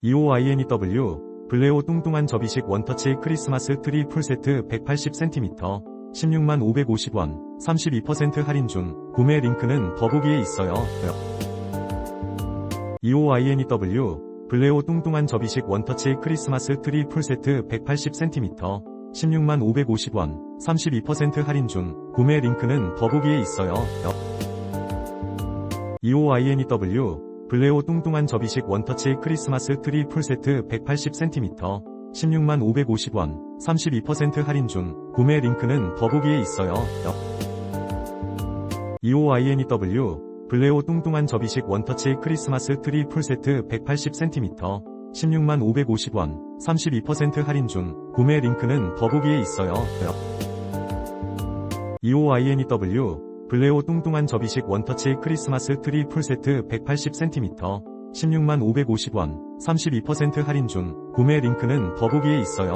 EOINEW 블레오 뚱뚱한 접이식 원터치 크리스마스 트리 풀세트 180cm 16만 550원 32% 할인 중 구매 링크는 더보기에 있어요. EOINEW 블레오 뚱뚱한 접이식 원터치 크리스마스 트리 풀세트 180cm 16만 550원 32% 할인 중 구매 링크는 더보기에 있어요. EOINEW 블레오 뚱뚱한 접이식 원터치 크리스마스 트리 풀세트 180cm 16만 550원 32% 할인 중 구매 링크는 더보기에 있어요. EOINEW 블레오 뚱뚱한 접이식 원터치 크리스마스 트리 풀세트 180cm 16만 550원 32% 할인 중 구매 링크는 더보기에 있어요. EOINEW 블레오 뚱뚱한 접이식 원터치 크리스마스 트리 풀세트 180cm 16만 550원 32% 할인 중 구매 링크는 더보기에 있어요.